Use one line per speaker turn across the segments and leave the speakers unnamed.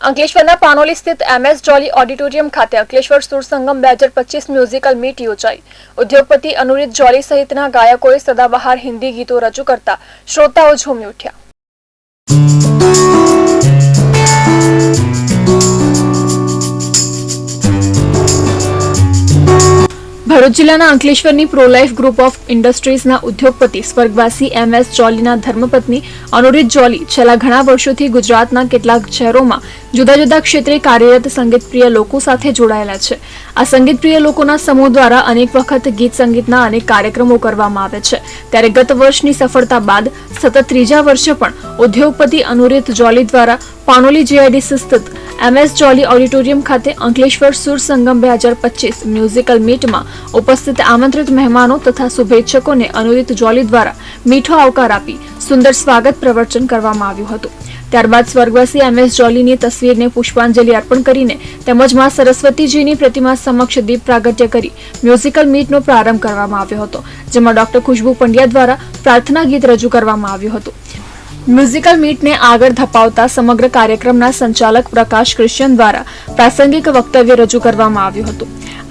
અંકલેશ્વરના પાનોલી સ્થિત MS Jolly auditorium ખાતે અંકલેશ્વર સુર સંગમ બે હજાર પચીસ મ્યુઝિકલ મીટ યોજાઈ. ઉદ્યોગપતિ અનુરીત જોલી સહિતના ગાયકોએ સદાબહાર હિન્દી ગીતો રજૂ કરતા શ્રોતાઓ ઝૂમી ઉઠ્યા. ભરૂચ જિલ્લાના અંકલેશ્વરની પ્રોલાઇફ ગ્રુપ ઓફ ઇન્ડસ્ટ્રીઝના ઉદ્યોગપતિ સ્વર્ગવાસી એમ એસ જોલીના ધર્મપત્ની અનુરીત જોલી છેલ્લા ઘણા વર્ષોથી ગુજરાતના કેટલાક શહેરોમાં જુદા જુદા ક્ષેત્રે કાર્યરત સંગીતપ્રિય લોકો સાથે જોડાયેલા છે. આ સંગીતપ્રિય લોકોના સમૂહ દ્વારા અનેક વખત ગીત સંગીતના અનેક કાર્યક્રમો કરવામાં આવે છે. ત્યારે ગત વર્ષની સફળતા બાદ સતત ત્રીજા વર્ષે પણ ઉદ્યોગપતિ અનુરીત જોલી દ્વારા પાનોલી જીઆઈડીસી સ્થિત એમએસ જોલી ઓડિટોરિયમ ખાતે અંકલેશ્વર સુર સંગમ બે હજાર પચીસ મ્યુઝિકલ મીટમાં ઉપસ્થિત આમંત્રિત મહેમાનો તથા શુભેચ્છકોને અનુદિત જોલી દ્વારા મીઠો આવકાર આપી સુંદર સ્વાગત પ્રવચન કરવામાં આવ્યું હતું. ત્યારબાદ સ્વર્ગવાસી એમએસ જોલીની તસવીરને પુષ્પાંજલિ અર્પણ કરીને તેમજમાં સરસ્વતીજીની પ્રતિમા સમક્ષ દીપ પ્રાગટ્ય કરી મ્યુઝિકલ મીટનો પ્રારંભ કરવામાં આવ્યો હતો, જેમાં ડોક્ટર ખુશ્બુ પંડ્યા દ્વારા પ્રાર્થના ગીત રજૂ કરવામાં આવ્યું હતું. મ્યુઝિકલ મીટને આગળ ધપાવતા સમગ્ર કાર્યક્રમના સંચાલક પ્રકાશ ક્રિશ્ચન દ્વારા પ્રાસંગિક વક્તવ્ય રજૂ કરવામાં આવ્યું હતું.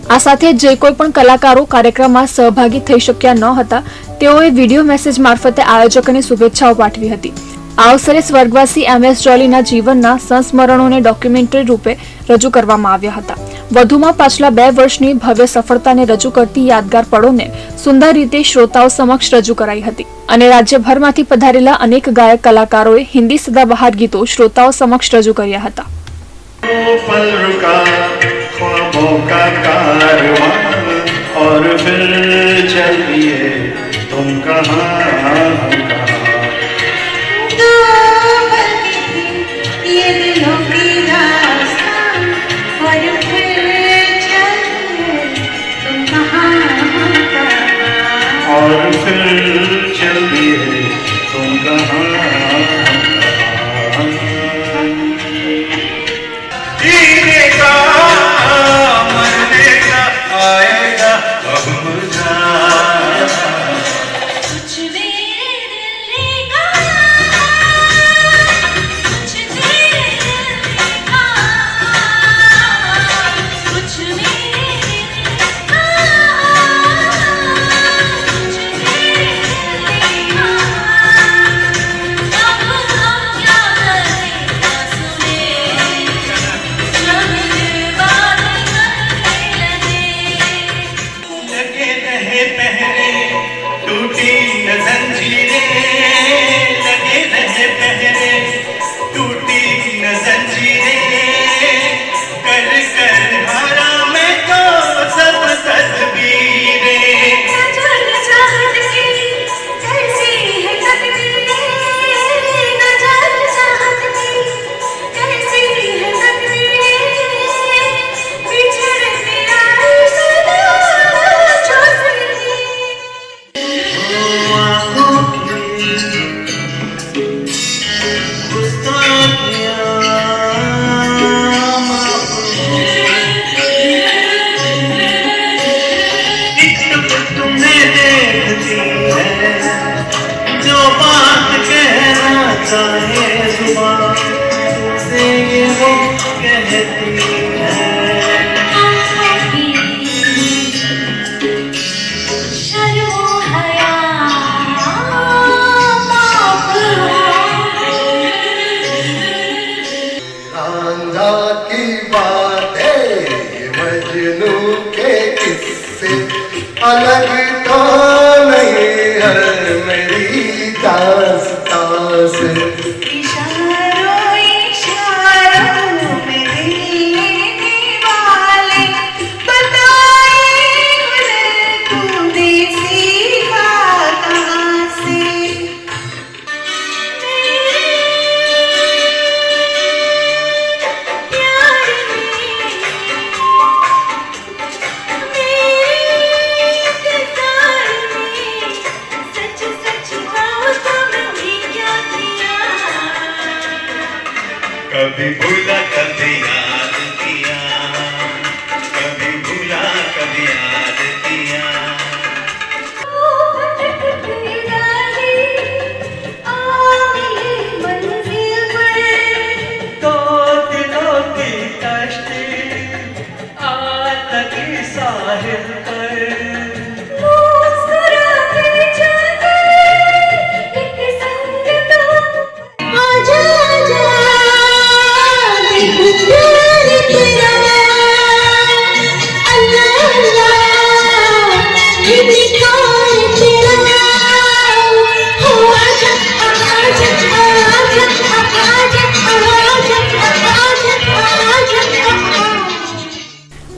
આ સાથે જે કોઈ પણ કલાકારો કાર્યક્રમમાં સહભાગી થઈ શક્યા ન હતા, તેઓએ વીડિયો મેસેજ મારફતે આયોજકોને શુભેચ્છાઓ પાઠવી હતી. આ અવસરે સ્વર્ગવાસી એમ એસ જોલીના જીવનના સંસ્મરણોને ડોક્યુમેન્ટરી રૂપે રજૂ કરવામાં આવ્યા હતા. વધુમાં પાછલા બે વર્ષની ભવ્ય સફળતાને રજૂ કરતી યાદગાર પળોને સુંદર રીતે શ્રોતાઓ સમક્ષ રજૂ કરાઈ હતી અને રાજ્યભરમાંથી પધારેલા અનેક ગાયક કલાકારોએ હિન્દી સદાબહાર ગીતો શ્રોતાઓ સમક્ષ રજૂ કર્યા હતા
पल रुका ख्वाबों का कारवां और फिर चलिए तुम कहाँ हम कहाँ चाहे ज़ुबान तुमसे ये वो कहती है।
मजनू के अलग
people.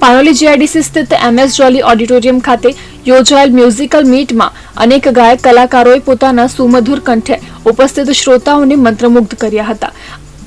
પાનોલી જીઆઈડીસી સ્થિત એમએસ જોલી ઓડિટોરિયમ ખાતે યોજાયેલ મ્યુઝિકલ મીટમાં અનેક ગાયક કલાકારોએ પોતાના સુમધુર કંઠે ઉપસ્થિત શ્રોતાઓને મંત્રમુગ્ધ કર્યા હતા.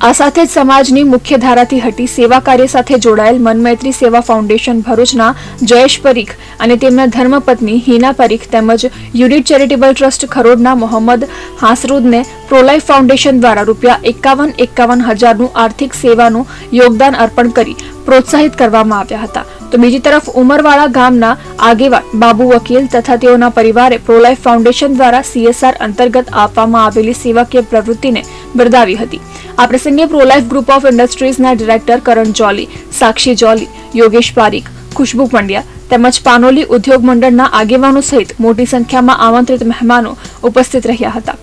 આ સાથે જ સમાજની મુખ્ય ધારાથી હટી સેવા કાર્ય સાથે જોડાયેલ મનમૈત્રી સેવા ફાઉન્ડેશન ભરૂચના જયેશ પરીખ અને તેમના ધર્મપત્ની હિના પરીખ તેમજ યુનિટ ચેરિટેબલ ટ્રસ્ટ ખરોડના મોહમ્મદ હાંસરૂદને પ્રોલાઇફ ફાઉન્ડેશન દ્વારા રૂપિયા એકાવન એકાવન હજારનું આર્થિક સેવાનું યોગદાન અર્પણ કરી પ્રોત્સાહિત કરવામાં આવ્યા હતા. તો બીજી તરફ ઉમરવાડા ગામના આગેવાન બાબુ વકીલ તથા તેઓના પરિવારે પ્રોલાઇફ ફાઉન્ડેશન દ્વારા સીએસઆર અંતર્ગત આપવામાં આવેલી સેવાકીય પ્રવૃત્તિને બિરદાવી હતી. આ પ્રસંગે પ્રોલાઇફ ગ્રુપ ઓફ ઇન્ડસ્ટ્રીઝના ડિરેક્ટર કરણ જોલી સાક્ષી જોલી યોગેશ પારીખ, ખુશ્બુ પંડ્યા તેમજ પાનોલી ઉદ્યોગ મંડળના આગેવાનો સહિત મોટી સંખ્યામાં આમંત્રિત મહેમાનો ઉપસ્થિત રહ્યા હતા.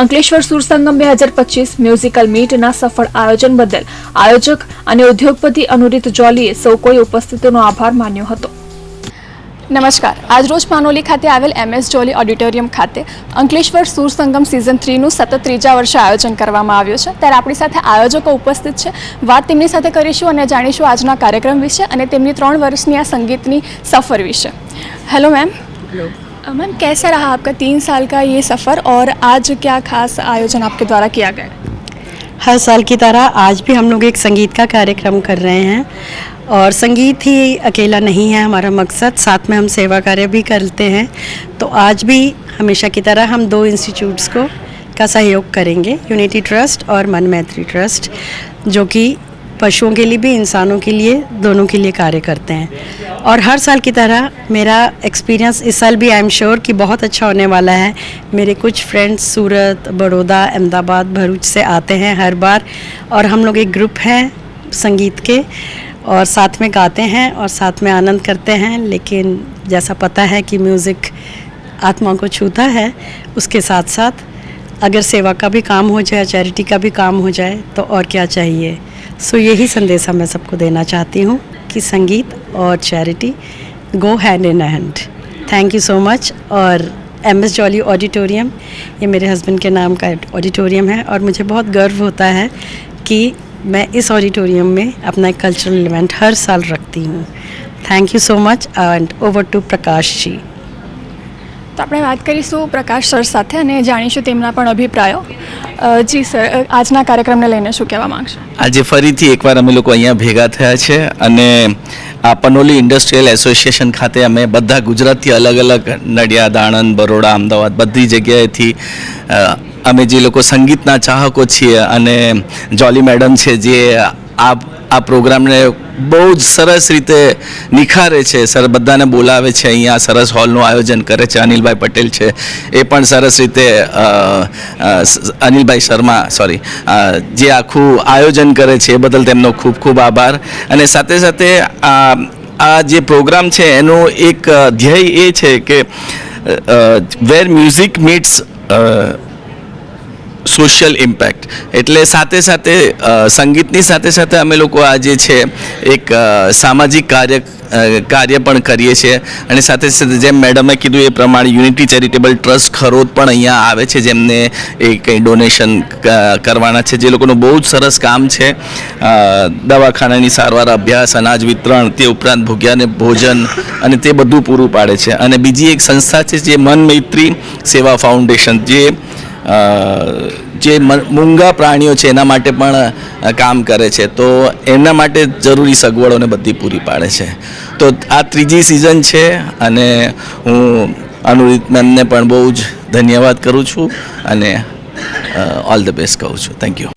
અંકલેશ્વર સુરસંગમ બે હજાર પચીસ મ્યુઝિકલ મીટના સફળ આયોજન બદલ આયોજક અને ઉદ્યોગપતિ અનુરીત જોલીએ સૌ કોઈ ઉપસ્થિતોનો આભાર માન્યો હતો. નમસ્કાર. આજરોજ પાનોલી ખાતે આવેલ એમએસ જોલી ઓડિટોરિયમ ખાતે અંકલેશ્વર સુર સંગમ સિઝન થ્રીનું સતત ત્રીજા વર્ષે આયોજન કરવામાં આવ્યું છે. ત્યારે આપણી સાથે આયોજકો ઉપસ્થિત છે. વાત તેમની સાથે કરીશું અને જાણીશું આજના કાર્યક્રમ વિશે અને તેમની ત્રણ વર્ષની આ સંગીતની સફર વિશે. હેલો मैम मैम, कैसा रहा आपका तीन साल का ये सफ़र और आज क्या खास आयोजन आपके द्वारा किया गया?
हर साल की तरह आज भी हम लोग एक संगीत का कार्यक्रम कर रहे हैं और संगीत ही अकेला नहीं है हमारा मकसद, साथ में हम सेवा कार्य भी करते हैं। तो आज भी हमेशा की तरह हम दो इंस्टीट्यूट्स को का सहयोग करेंगे यूनिटी ट्रस्ट और मन मैत्री ट्रस्ट जो कि पशुओं के लिए भी, इंसानों के लिए, दोनों के लिए कार्य करते हैं। और हर साल की तरह मेरा एक्सपीरियंस इस साल भी आई एम श्योर कि बहुत अच्छा होने वाला है। मेरे कुछ फ्रेंड्स सूरत, बड़ौदा, अहमदाबाद, भरूच से आते हैं हर बार। और हम लोग एक ग्रुप हैं संगीत के और साथ में गाते हैं और साथ में आनंद करते हैं। लेकिन जैसा पता है कि म्यूज़िक आत्मा को छूता है, उसके साथ साथ अगर सेवा का भी काम हो जाए चैरिटी का भी काम हो जाए तो और क्या चाहिए? सो यही संदेशा मैं सबको देना चाहती हूँ कि संगीत और charity go hand in hand thank you so much और एम एस जॉली ऑडिटोरियम ये मेरे हस्बैंड के नाम का ऑडिटोरियम है और मुझे बहुत गर्व होता है कि मैं इस ऑडिटोरियम में अपना एक कल्चरल इवेंट हर साल रखती हूँ. Thank you so much and over to Prakash ji.
તો આપણે વાત કરીશું પ્રકાશ સર સાથે અને જાણીશું તેમના પણ અભિપ્રાયો. જી સર આજના કાર્યક્રમને લઈને શું કહેવા માંગશો?
આજે ફરીથી એકવાર અમે લોકો અહીંયા ભેગા થયા છે અને આ પનોલી ઇન્ડસ્ટ્રીયલ એસોસિએશન ખાતે અમે બધા ગુજરાતથી અલગ અલગ નડિયાદ, આણંદ, બરોડા, અમદાવાદ બધી જગ્યાએથી અમે જે લોકો સંગીતના ચાહકો છીએ અને જોલી મેડમ છે જે આ આ પ્રોગ્રામને બહુ જ સરસ રીતે નિખારે છે. સર, બધાને બોલાવે છે અહીંયા, સરસ હોલનું આયોજન કરે છે. અનિલભાઈ પટેલ છે. એ પણ સરસ રીતે અનિલભાઈ શર્મા સોરી જે આખું આયોજન કરે છે, એ બદલ તેમનો ખૂબ ખૂબ આભાર. અને સાથે સાથે આ જે પ્રોગ્રામ છે, એનું એક ધ્યેય એ છે કે where music meets social impact એટલે સાથે સાથે સંગીતની સાથે સાથે અમે લોકો આ જે છે, એક સામાજિક કાર્ય કાર્ય પણ કરીએ છીએ. અને સાથે સાથે જેમ મેડમે કીધું એ પ્રમાણે યુનિટી ચેરિટેબલ ટ્રસ્ટ ખરોદ પણ અહીંયા આવે છે, જેમને એ કંઈ ડોનેશન કરવાના છે. જે લોકોનું બહુ જ સરસ કામ છે. દવાખાનાની સારવાર, અભ્યાસ, અનાજ વિતરણ, તે ઉપરાંત ભૂગ્યાને ભોજન અને તે બધું પૂરું પાડે છે. અને બીજી એક સંસ્થા છે, જે મન મૈત્રી સેવા ફાઉન્ડેશન, જે જે મૂંગા પ્રાણીઓ છે એના માટે પણ કામ કરે છે. તો એના માટે જરૂરી સગવડોને બધી પૂરી પાડે છે. તો આ ત્રીજી સિઝન છે અને હું અનુરીત મેમને પણ બહુ જ ધન્યવાદ કરું છું અને ઓલ ધ બેસ્ટ કહું છું. Thank you